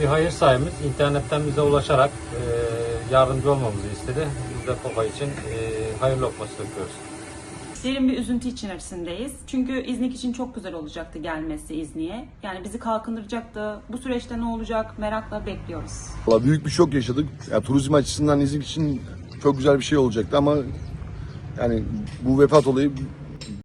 Bir hayır sahibimiz internetten bize ulaşarak e, yardımcı olmamızı istedi. Biz de kopa için e, hayır lokması döküyoruz. Derin bir üzüntü içerisindeyiz. Çünkü İznik için çok güzel olacaktı gelmesi İznik'e. Yani bizi kalkındıracaktı. Bu süreçte ne olacak merakla bekliyoruz. Valla büyük bir şok yaşadık. Ya, turizm açısından İznik için çok güzel bir şey olacaktı ama yani bu vefat olayı